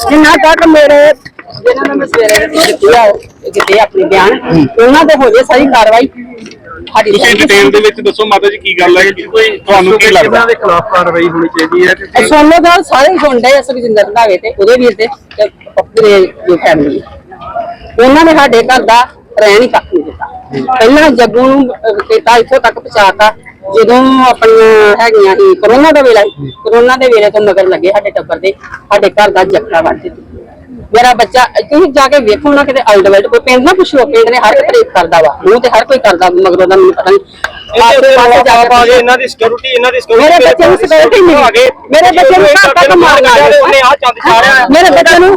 ਜਿੰਨਾ ਤੱਕ ਮੇਰੇ ਜਿਹਨਾਂ ਨੇ ਮੈਂ ਸਵੇਰੇ ਦਿੱਤੀ ਆ ਕਿਤੇ ਆਪਣੀ ਬਿਆਨ ਉਹਨਾਂ ਤੇ ਹੋ ਜੇ ਸਾਰੀ ਕਾਰਵਾਈ ਸਾਡੀ ਤੁਸੀਂ ਡਿਟੇਲ ਦੇ ਵਿੱਚ ਦੱਸੋ ਮਾਤਾ ਜੀ ਕੀ ਗੱਲ ਹੈ? ਕਿ ਕੋਈ ਤੁਹਾਨੂੰ ਕੀ ਲੱਗਦਾ? ਦੇ ਖਿਲਾਫ ਕਾਰਵਾਈ ਹੋਣੀ ਚਾਹੀਦੀ ਹੈ? ਤੇ ਸੋਨੋ ਦਾ ਸਾਰੇ ਹੀ ਸੁਣਦੇ ਆ ਸੁਖਜਿੰਦਰ ਰੰਧਾਵੇ ਤੇ ਉਹਦੇ ਵੀਰ ਤੇ ਤੇ ਪੂਰੇ ਜੋ ਫੈਮਿਲੀ ਉਹਨਾਂ ਨੇ ਸਾਡੇ ਘਰ ਦਾ ਰਹਿਣ ਹੀ ਕੱਖ ਨਹੀਂ ਦਿੱਤਾ। ਪਹਿਲਾਂ ਜੱਗੂ ਨੂੰ ਕੀਤਾ ਇੱਥੋਂ ਤੱਕ ਪਹੁੰਚਾਤਾ। ਜਦੋਂ ਆਪਣੀਆਂ ਹੈਗੀਆਂ ਸੀ ਕਰੋਨਾ ਦਾ ਵੇਲਾ ਸੀ, ਕਰੋਨਾ ਦੇ ਵੇਲੇ ਤੋਂ ਮਗਰ ਲੱਗੇ ਸਾਡੇ ਟੱਬਰ ਦੇ ਸਾਡੇ ਘਰ ਦਾ ਜੱਕਾ ਵੱਢ ਦਿੱਤੀ ਮੇਰਾ ਬੱਚਾ ਤੁਸੀਂ ਜਾ ਕੇ ਵੇਖੋ ਨਾ ਕਿਤੇ ਆਲਡ ਵਰਲਡ ਕੋਈ ਪਿੰਡ ਨਾ ਪੁੱਛੋ ਪਿੰਡ ਨੇ ਹਰ ਇੱਕ ਤਾਰੀਫ ਕਰਦਾ ਵਾ ਮੂੰਹ ਤੇ ਹਰ ਕੋਈ ਕਰਦਾ ਮਗਰੋਂ ਦਾ ਮੈਨੂੰ ਪਤਾ ਨਹੀਂ ਆਪੇ ਪਾਸੇ ਜਾ ਕੇ ਪੁੱਛੋ। ਇਹਨਾਂ ਦੀ ਸਿਕਿਉਰਿਟੀ ਇਹਨਾਂ ਦੀ security ਮੇਰੇ ਬੱਚੇ ਨੂੰ ਸਿਕਿਉਰਿਟੀ ਗਏ ਮੇਰੇ ਬੱਚੇ ਨੂੰ ਘਰ ਤੱਕ ਮਾਰ ਗਏ ਉਹਨੇ ਆ ਚੰਦ ਸਾਰਿਆ ਮੇਰੇ ਬੱਚੇ ਨੂੰ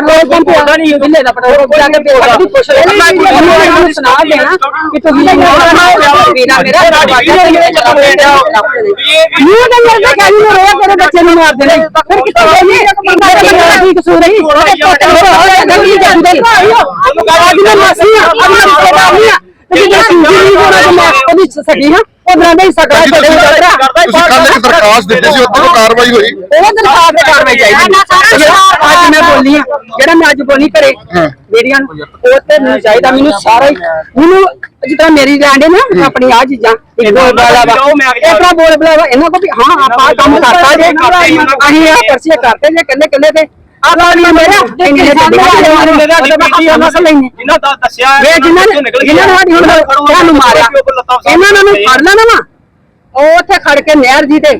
ਪੈਟਰੋਲ ਪੰਪ ਆਉਂਦਾ ਨਹੀਂ ਬਿੱਲੇ ਦਾ ਪੈਟਰੋਲ ਪੰਪ ਜਾ ਕੇ ਪੇਪਰ ਵੀ ਪੁੱਛ ਲੈ ਮੈਂ ਤੁਹਾਨੂੰ ਸੁਣਾ ਦੇਣਾ ਕਿ ਤੁਸੀਂ ਮੇਰਾ ਮੇਰੇ ਰਿਹਾ ਇਹ ਤਾਂ ਮੇਰੇ ਦਾ ਕਹਿੰਦੀ ਨੂੰ ਰੋਇਆ ਤੇਰੇ ਬੱਚੇ ਨੂੰ ਮਾਰ ਦੇਣੇ ਫਿਰ ਗਏ ਮੇਰਾ ਕੀ ਕਸੂਰ ਹੈ ਗਲਤੀ ਜਾਂਦੇ ਅੱਜ ਮੈਂ ਮਾਸੀ ਆ ਅੱਜ ਮੈਂ ਰਿਸ਼ਤੇਦਾਰ ਨਹੀਂ ਆ ਤੇ ਜੇ ਸਿੰਜੀ ਹੋਣਾ ਤਾਂ ਮੈਂ ਉਹਦੀ ਸਕੀ ਹਾਂ। ਉਹਨਾਂ ਦਾ ਹੀ ਸਕਾ ਛੱਡੇ ਤੁਸੀਂ ਕੱਲ ਇੱਕ ਦਰਖਾਸਤ ਦਿੱਤੀ ਸੀ ਉੱਥੇ ਕੋਈ ਕਾਰਵਾਈ ਹੋਈ। ਉਹ ਦਰਖਾਸਤ ਤੇ ਕਾਰਵਾਈ ਚਾਹੀਦੀ ਜਿਹੜਾ ਅੱਜ ਮੈਂ ਬੋਲੀ ਆ ਜਿਹੜਾ ਮੈਂ ਅੱਜ ਬੋਲੀ ਕਰੇ ਮੇਰੀਆਂ ਨੂੰ ਉਹ ਤੇ ਮੈਨੂੰ ਚਾਹੀਦਾ ਮੈਨੂੰ ਸਾਰਾ ਮੈਨੂੰ ਜਿੱਦਾਂ ਮੇਰੀ ਲੈਂਡ ਹੈ ਨਾ ਆਪਣੀ ਆ ਚੀਜ਼ਾਂ ਇੱਕ ਬਾਲਾ ਵਾ। ਇਸ ਤਰ੍ਹਾਂ ਬੋਲ ਬਲਾਵਾ ਇਹਨਾਂ ਕੋ ਵੀ ਹਾਂ ਆਪਾਂ ਕੰਮ ਕਰਤਾ ਜੇ ਅਸੀਂ ਆ ਪਰਚੇ ਕਰਤੇ ਜੇ ਕਹਿੰਦੇ ਕਹਿੰਦੇ ਤੇ। ਮੇਰਾ ਇੰਨੇ ਦੇ ਮਸਲਾ ਹੀ ਨਹੀਂ। ਇਹਨਾਂ ਦਾ ਦੱਸਿਆ ਵੇ ਜਿਨ੍ਹਾਂ ਨੇ ਜਿਨ੍ਹਾਂ ਨੇ ਸਾਡੀ ਹੁਣ ਤੁਹਾਨੂੰ ਮਾਰਿਆ। ਇਹਨਾਂ ਨੂੰ ਫੜ ਲੈਣਾ ਵਾ। ਉਹ ਉੱਥੇ ਖੜ ਕੇ ਨਹਿਰ ਜੀ ਤੇ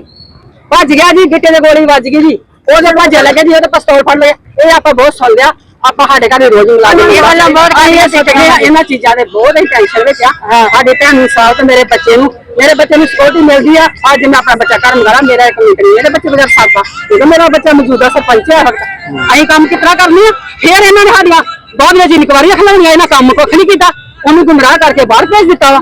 ਭੱਜ ਗਿਆ ਜੀ ਗਿੱਟੇ ਦੇ ਗੋਲੀ ਵੱਜ ਗਈ ਜੀ। ਉਹਦੇ ਭੱਜ ਲੱਗੇ ਜੀ ਉਹਦੇ ਪਿਸਤੌਲ ਫੜ ਲਿਆ ਇਹ ਆਪਾਂ ਬਹੁਤ ਸੁਣ ਲਿਆ। ਆਪਾਂ ਸਾਡੇ ਘਰ ਰੋਜ਼ ਲਾ ਦੇ ਅਸੀਂ ਸਿੱਖ ਗਏ ਆ, ਇਹਨਾਂ ਚੀਜ਼ਾਂ ਦੇ ਬਹੁਤ ਹੀ ਟੈਨਸ਼ਨ ਵਿੱਚ ਆ। ਸਾਡੇ ਭੈਣ ਨੂੰ ਤੇ ਮੇਰੇ ਬੱਚੇ ਨੂੰ। ਮੇਰੇ ਬੱਚੇ ਨੂੰ ਸਿਕਿਉਰਿਟੀ ਮਿਲਦੀ ਆ। ਅੱਜ ਮੈਂ ਆਪਣਾ ਬੱਚਾ ਘਰ ਮੰਗਾਰਾ ਮੇਰਾ ਇੱਕ ਮਿੰਟ ਨਹੀਂ। ਮੇਰੇ ਬੱਚੇ ਬਗੈਰ ਸਾਥਾ ਮੇਰਾ ਬੱਚਾ ਮੌਜੂਦਾ ਸਰਪੰਚ ਹੈ ਵਕਤ ਅਸੀਂ ਕੰਮ ਕਿਤਨਾ ਕਰਨੀ ਆ? ਫਿਰ ਇਹਨਾਂ ਨੇ ਸਾਡੀਆਂ ਬਾਅਦ ਵਿੱਚ ਇਨਕੁਆਰੀਆਂ ਖਲਾਉਣੀਆਂ ਇਹਨਾਂ ਕੰਮ ਕੁੱਖ ਨਹੀਂ ਕੀਤਾ। ਉਹਨੂੰ ਗੁੰਮਰਾਹ ਕਰਕੇ ਬਾਹਰ ਭੇਜ ਦਿੱਤਾ ਵਾ।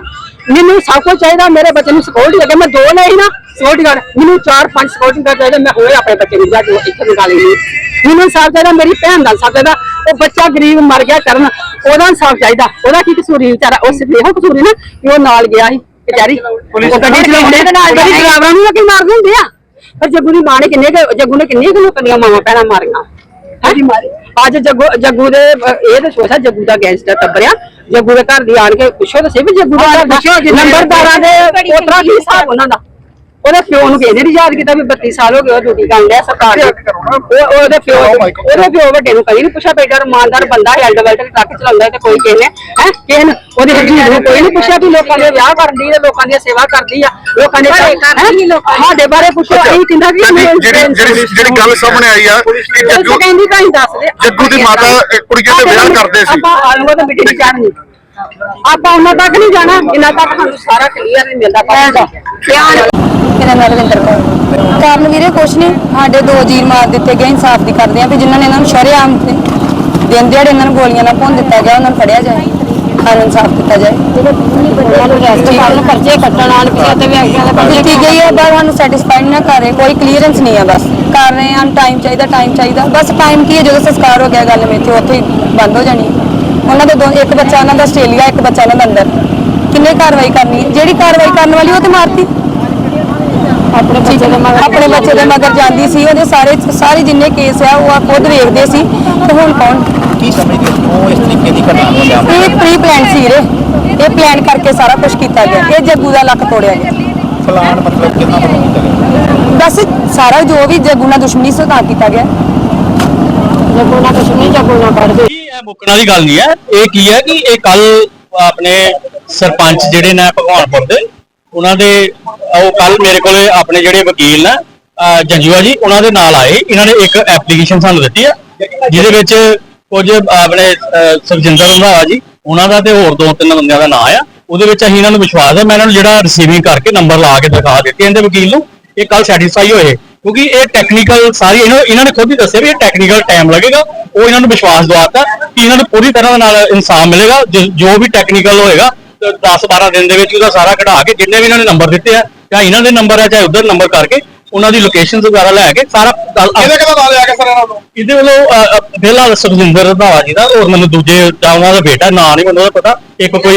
ਮੈਨੂੰ ਸਭ ਕੁਝ ਚਾਹੀਦਾ ਮੇਰੇ ਬੱਚੇ ਨੂੰ ਸਿਕਿਉਰਿਟੀ ਲੱਗੇ। ਮੈਂ ਦੋ ਲਈ ਨਾ ਸਿਕਿਉਰਿਟੀ ਗਾਰਡ ਮੈਨੂੰ ਚਾਰ ਪੰਜ ਸਿਕਿਉਰਿਟੀ ਗਾਰਡ ਚਾਹੀਦੇ ਮੈਂ ਹੋਏ ਆਪਣੇ ਬੱਚੇ ਨੂੰ ਜਾ ਕੇ ਇੱਥੇ ਨਿਕਾਲੀ ਨਹੀਂ ਮੈਨੂੰ ਸਾਫ਼ ਚਾਹੀਦਾ ਮੇਰੀ ਭੈਣ ਦਾ ਸਾਫ਼ ਚਾਹੀਦਾ। ਉਹ ਬੱਚਾ ਗਰੀਬ ਮਰ ਗਿਆ ਕਰਨ ਉਹਦਾ ਸਾਫ਼ ਚਾਹੀਦਾ। ਉਹਦਾ ਕੀ ਕਸੂਰੀ ਵਿਚਾਰਾ ਉਸ ਇਹੋ ਕਸੂਰੀ ਨਾ ਕਿ ਉਹ ਨਾਲ ਗਿਆ ਸੀ ਕਚਹਿਰੀ। ਉਹ ਗੱਡੀ ਚਲਾਉਂਦੇ ਤੇ ਨਾਲ ਗੱਡੀ ਡਰਾਈਵਰਾਂ ਨੂੰ ਕਿ ਮਾਰ ਦਿੰਦੇ ਆ। ਪਰ ਜੱਗੂ ਦੀ ਮਾਂ ਨੇ ਕਿੰਨੇ ਜੱਗੂ ਨੇ ਕਿੰਨੀ ਲੋਕਾਂ ਦੀਆਂ ਮਾਵਾਂ ਭੈਣਾਂ ਮਾਰੀਆਂ। ਅੱਜ ਜੱਗੂ ਜੱਗੂ ਦੇ ਇਹ ਤਾਂ ਸੋਚਾ ਜੱਗੂ ਦਾ ਗੈਂਗਸਟਰ ਟੱਬਰਿਆ। ਜੱਗੂ ਦੇ ਘਰ ਦੀ ਆਣ ਕੇ ਪੁੱਛੋ ਤਾਂ ਸਹੀ ਵੀ ਜੱਗੂ ਦਾ ਨੰਬਰਦਾਰਾਂ ਦੇ ਉਤਰਾ ਕੀ ਹਿਸਾਬ ਉਹਨਾਂ ਦਾ? ਉਹਦੇ ਪਿਓ ਨੂੰ ਕਹਿੰਦੇ ਨਹੀਂ ਯਾਦ ਕੀਤਾ ਵੀ 32 ਸਾਲ ਹੋ ਗਏ ਉਹ ਡਿਊਟੀ ਕਰਨ ਡਿਆ ਸਰਕਾਰ ਦੀ। ਉਹ ਉਹਦੇ ਪਿਓ ਉਹਦੇ ਪਿਓ ਵੱਡੇ ਨੂੰ ਕਦੀ ਨਹੀਂ ਪੁੱਛਿਆ ਬੇਟਾ ਇਮਾਨਦਾਰ ਬੰਦਾ ਹੈ ਐਲਡਵਲਟ ਟਰੱਕ ਚਲਾਉਂਦਾ ਤੇ ਕੋਈ ਕਿਸੇ ਨੇ ਹੈ? ਕਿਸੇ ਨੇ। ਉਹਦੇ ਹਰਜੀਤ ਨੂੰ ਕੋਈ ਨਹੀਂ ਪੁੱਛਿਆ ਵੀ ਲੋਕਾਂ ਦੇ ਵਿਆਹ ਕਰਦੀ ਹੈ ਲੋਕਾਂ ਦੀ ਸੇਵਾ ਕਰਦੀ ਆ। ਲੋਕਾਂ ਦੇ ਹੈਂ? ਸਾਡੇ ਬਾਰੇ ਪੁੱਛੋ ਅਸੀਂ ਕਿੰਨਾ ਕੀ ਜਿਹੜੀ ਜਿਹੜੀ ਜਿਹੜੀ ਗੱਲ ਸਾਹਮਣੇ ਆਈ ਆ ਕਿ ਜੱਗੂ ਕਹਿੰਦੀ ਤਾਂ ਹੀ ਦੱਸ ਦੇ ਜੱਗੂ ਦੀ ਮਾਤਾ ਕੁੜੀਆਂ ਦੇ ਵਿਆਹ ਕਰਦੇ ਸੀ। ਆਪਾਂ ਆਲੂਆਂ ਦੇ ਮਿੱਟੀ ਨਹੀਂ ਚਾੜਨੀ ਆਪਾਂ ਉਹਨਾਂ ਤੱਕ ਨਹੀਂ ਜਾਣਾ ਜਿੰਨਾ ਤੱਕ ਸਾਨੂੰ ਸਾਰਾ ਕਲੀਅਰ ਨਹੀਂ ਮਿਲਦਾ ਧਿਆਨ ਮੇਰਾ ਨਾਮ ਰਵਿੰਦਰ ਕੌਰ? ਕਾਰਨ ਵੀਰੇ ਕੁਛ ਨਹੀਂ। ਸਾਡੇ ਦੋ ਜੀਰ ਮਾਰ ਦਿੱਤੇ ਗਏ ਇਨਸਾਫ ਦੀ ਕਰਦੇ ਆ ਵੀ ਜਿਨ੍ਹਾਂ ਨੇ ਇਹਨਾਂ ਨੂੰ ਸ਼ਰੇਆਮ ਤੇ ਦਿਨ ਦਿਹਾੜੇ ਇਹਨਾਂ ਨੂੰ ਗੋਲੀਆਂ ਨਾਲ ਭੁੰਨ ਦਿੱਤਾ ਗਿਆ ਉਹਨਾਂ ਨੂੰ ਫੜਿਆ ਜਾਏ। ਸਾਨੂੰ ਇਨਸਾਫ ਦਿੱਤਾ ਜਾਏ। ਪਰਚੇ ਕੱਟਣ ਆਣ ਪਿਆ ਤੇ ਵਿਅਕਤੀਆਂ ਦੇ ਦਿੱਤੀ ਗਈ ਹੈ ਪਰ ਸਾਨੂੰ ਸੈਟੀਸਫਾਈਡ ਨਾ ਕਰ ਰਹੇ ਕੋਈ ਕਲੀਅਰੈਂਸ ਨਹੀਂ ਹੈ ਬਸ। ਕਰ ਰਹੇ ਹਾਂ ਟਾਈਮ ਚਾਹੀਦਾ ਟਾਈਮ ਚਾਹੀਦਾ। ਬਸ ਟਾਈਮ ਕੀ ਹੈ ਜਦੋਂ ਸੰਸਕਾਰ ਹੋ ਗਿਆ ਗੱਲ ਮੇਥੇ ਉੱਥੇ ਬੰਦ ਹੋ ਜਾਣੀ। ਹੈ। ਉਹਨਾਂ ਦੇ ਦੋ ਇੱਕ ਬੱਚਾ ਉਹਨਾਂ ਦਾ ਆਸਟ੍ਰੇਲੀਆ ਇੱਕ ਬੱਚਾ ਉਹਨਾਂ ਦਾ ਅੰਦਰ। ਕਿੰਨੇ ਕਾਰਵਾਈ ਕਰਨੀ? ਹੈ ਜਿਹੜੀ ਕਾਰਵਾਈ ਕਰਨ ਵਾਲੀ ਉਹ ਤੇ ਮਾਰਤੀ। ਆਪਣੇ ਬੱਚੇ ਦੇ ਮਗਰ ਆਪਣੇ ਬੱਚੇ ਦੇ ਮਗਰ ਜਾਂਦੀ ਸੀ ਉਹਦੇ ਸਾਰੇ ਸਾਰੇ ਜਿੰਨੇ ਕੇਸ ਆ ਉਹ ਆ ਖੁਦ ਵੇਖਦੇ ਸੀ ਤੇ ਹੁਣ ਕੌਣ? ਕੀ ਸਮਝਦੇ ਹੋ ਉਹ ਇਸ ਤਰੀਕੇ ਦੀ ਘਟਨਾ ਨੂੰ ਅੰਜਾਮ ਇਹ ਪ੍ਰੀ ਪਲਾਨ ਸੀ ਰੇ ਇਹ ਪਲਾਨ ਕਰਕੇ ਸਾਰਾ ਕੁਝ ਕੀਤਾ ਗਿਆ। ਇਹ ਜੱਗੂ ਦਾ ਲੱਕ ਤੋੜਿਆ ਗਿਆ। ਫਲਾਣ ਮਤਲਬ ਕਿੰਨਾ ਵੱਲੋਂ ਕੀਤਾ ਗਿਆ? ਬਸ ਸਾਰਾ ਜੋ ਵੀ ਜੱਗੂ ਨਾਲ ਦੁਸ਼ਮਣੀ ਸੀ ਤਾਂ ਕੀਤਾ ਗਿਆ। ਜੱਗੂ ਨਾਲ ਦੁਸ਼ਮਣੀ ਜੱਗੂ ਨਾਲ ਪੜਦੇ ਇਹ ਮੁੱਕਣਾ ਦੀ ਗੱਲ ਨਹੀਂ ਹੈ। ਇਹ ਕੀ ਹੈ ਕਿ ਇਹ ਕੱਲ ਆਪਣੇ ਸਰਪੰਚ ਜਿਹੜੇ ਨੇ ਭਗਵਾਨਪੁਰ ਦੇ, ਉਹਨਾਂ ਦੇ, ਉਹ ਕੱਲ ਮੇਰੇ ਕੋਲੇ ਆਪਣੇ ਜਿਹੜੇ ਵਕੀਲ ਨੇ, ਅਹ ਜੰਜੂਆ ਜੀ, ਉਹਨਾਂ ਦੇ ਨਾਲ ਆਏ। ਇਹਨਾਂ ਨੇ ਇੱਕ ਐਪਲੀਕੇਸ਼ਨ ਸਾਨੂੰ ਦਿੱਤੀ ਆ, ਜਿਹਦੇ ਵਿੱਚ ਕੁਝ ਆਪਣੇ ਸੁਖਜਿੰਦਰ ਰੰਧਾਵਾ ਜੀ, ਉਹਨਾਂ ਦਾ ਤੇ ਹੋਰ ਦੋ ਤਿੰਨ ਬੰਦਿਆਂ ਦਾ ਨਾਮ ਆ। ਉਹਦੇ ਵਿੱਚ ਅਸੀਂ ਇਹਨਾਂ ਨੂੰ ਵਿਸ਼ਵਾਸ ਹੈ ਮੈਂ ਇਹਨਾਂ ਨੂੰ ਜਿਹੜਾ ਰਿਸੀਵਿੰਗ ਕਰਕੇ ਨੰਬਰ ਲਾ ਕੇ ਦਿਖਾ ਦਿੱਤੇ ਇਹਦੇ ਵਕੀਲ ਨੂੰ। ਇਹ ਕੱਲ ਸੈਟੀਸਫਾਈ ਹੋਏ। ਕਿਉਂਕਿ ਇਹ ਟੈਕਨੀਕਲ ਸਾਰੀ ਇਹਨਾਂ ਇਹਨਾਂ ਨੇ ਖੁਦ ਹੀ ਦੱਸਿਆ ਵੀ ਇਹ ਟੈਕਨੀਕਲ ਟਾਈਮ ਲੱਗੇਗਾ। ਉਹ ਇਹਨਾਂ ਨੂੰ ਵਿਸ਼ਵਾਸ ਦਿਵਾਤਾ ਕਿ ਇਹਨਾਂ ਨੂੰ ਪੂਰੀ ਤਰ੍ਹਾਂ ਨਾਲ ਇਨਸਾਫ ਮਿਲੇਗਾ। ਜੋ- ਜੋ ਵੀ ਟੈਕਨੀਕਲ ਹੋਏਗਾ 10 12 ਦਿਨ ਦੇ ਵਿੱਚ ਉਹਦਾ ਸਾਰਾ ਕਢਾ ਕੇ ਜਿੰਨੇ ਵੀ ਇਹਨਾਂ ਨੇ ਨੰਬਰ ਦਿੱਤੇ ਆ ਚਾਹੇ ਇਹਨਾਂ ਦੇ ਨੰਬਰ ਆ ਚਾਹੇ ਉਧਰ ਨੰਬਰ ਕਰਕੇ ਉਹਨਾਂ ਦੀ ਲੋਕੇਸ਼ਨ ਵਗੈਰਾ ਲੈ ਕੇ ਸਾਰਾ ਇਹਦੇ ਕਿਹਦਾ ਨਾਂ ਲਿਆ ਕੇ ਸਰ ਇਹਨਾਂ ਨੂੰ? ਇਹਦੇ ਵੱਲੋਂ ਫਿਲਹਾਲ ਸੁਖਜਿੰਦਰ ਰੰਧਾਵਾ ਜੀ ਦਾ ਔਰ ਮੈਨੂੰ ਦੂਜੇ ਉਹਨਾਂ ਦਾ ਬੇਟਾ ਨਾਂ ਨਹੀਂ ਮੈਨੂੰ ਪਤਾ। ਇੱਕ ਕੋਈ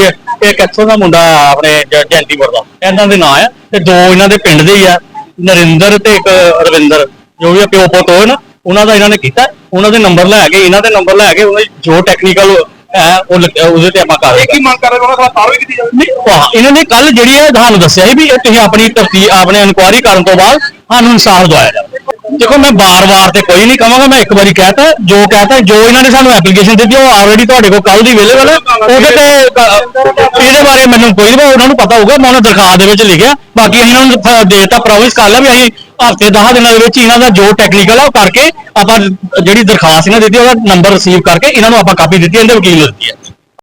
ਇੱਕ ਇੱਥੋਂ ਦਾ ਮੁੰਡਾ ਆਪਣੇ ਜ- ਜੈਂਤੀਪੁਰ ਦਾ। ਇਹਨਾਂ ਦੇ ਨਾਂ ਆ ਤੇ ਦੋ ਇਹਨਾਂ ਦੇ ਪਿੰਡ ਦੇ ਹੀ ਆ। ਨਰਿੰਦਰ ਤੇ ਇੱਕ ਰਵਿੰਦਰ ਜੋ ਵੀ ਆ ਪਿਓ ਪੁੱਤ ਹੋਣ ਉਹਨਾਂ ਦਾ ਇਹਨਾਂ ਨੇ ਕੀਤਾ ਉਹਨਾਂ ਦੇ ਨੰਬਰ ਲੈ ਕੇ ਇਹਨਾਂ ਦੇ ਨੰਬਰ ਲੈ ਕੇ ਉਹਨਾਂ ਦੀ ਜੋ ਟੈਕਨੀਕਲ ਹੈ ਉਹ ਲਿਖ- ਉਹਦੇ ਤੇ ਆਪਾਂ ਕਰ ਰਹੇ ਕੀ ਮੰਗ ਕਰ ਰਹੇ ਉਹਨਾਂ ਦਾ ਕਾਰਵਾਈ ਕੀਤੀ ਜਾਵੇ? ਨਹੀਂ ਵਾਹ, ਇਹਨਾਂ ਨੇ ਕੱਲ ਜਿਹੜੀ ਹੈ ਤੁਹਾਨੂੰ ਦੱਸਿਆ ਸੀ ਵੀ ਇਹ ਤੁਸੀਂ ਆਪਣੀ ਤਰਤੀ ਆਪਣੇ ਇਨਕੁਆਇਰੀ ਕਰਨ ਤੋਂ ਬਾਅਦ ਸਾਨੂੰ ਇਨਸਾਫ ਦਵਾਇਆ ਜਾਵੇ। ਦੇਖੋ, ਮੈਂ ਬਾਰ-ਬਾਰ ਤੇ ਕੋਈ ਨਹੀਂ ਕਹਾਂਗਾ, ਮੈਂ ਇੱਕ ਵਾਰੀ ਕਹਿਤਾ, ਜੋ ਕਹਿਤਾ, ਜੋ ਇਹਨਾਂ ਨੇ ਸਾਨੂੰ ਐਪਲੀਕੇਸ਼ਨ ਦਿੱਤੀ, ਉਹ ਆਲਰੇਡੀ ਤੁਹਾਡੇ ਕੋਲ ਕੱਲ ਦੀ ਅਵੇਲੇਬਲ ਹੈ। ਉਹਦੇ ਤੇ ਕ- ਇਹਦੇ ਬਾਰੇ ਮੈਨੂੰ ਕੋਈ ਨਹੀਂ ਉਹਨਾਂ ਨੂੰ ਪਤਾ ਹੋਊਗਾ, ਮੈਂ ਉਹਨਾਂ ਦਰਖਾਸਤ ਦੇ ਵਿੱਚ ਲਿਖਿਆ। ਬਾਕੀ ਅਸੀਂ ਉਹਨਾਂ ਨੂੰ ਦੇਤਾ ਪ੍ਰੋਮਿਸ ਕਰ ਲਿਆ ਵੀ ਅਸੀਂ ਹਫ਼ਤੇ 10 ਦਿਨਾਂ ਦੇ ਵਿੱਚ ਇਹਨਾਂ ਦਾ ਜੋ ਟੈਕਨੀਕਲ ਆ, ਉਹ ਕਰਕੇ ਆਪਾਂ ਜਿਹੜੀ ਦਰਖਾਸਤ ਇਹਨਾਂ ਦਿੱਤੀ, ਉਹਦਾ ਨੰਬਰ ਰਿਸੀਵ ਕਰਕੇ ਇਹਨਾਂ ਨੂੰ ਆਪਾਂ ਕਾਪੀ ਦਿੱਤੀ, ਇਹਦੇ ਵਕੀਲ ਨੂੰ ਦਿੱਤੀ ਹੈ।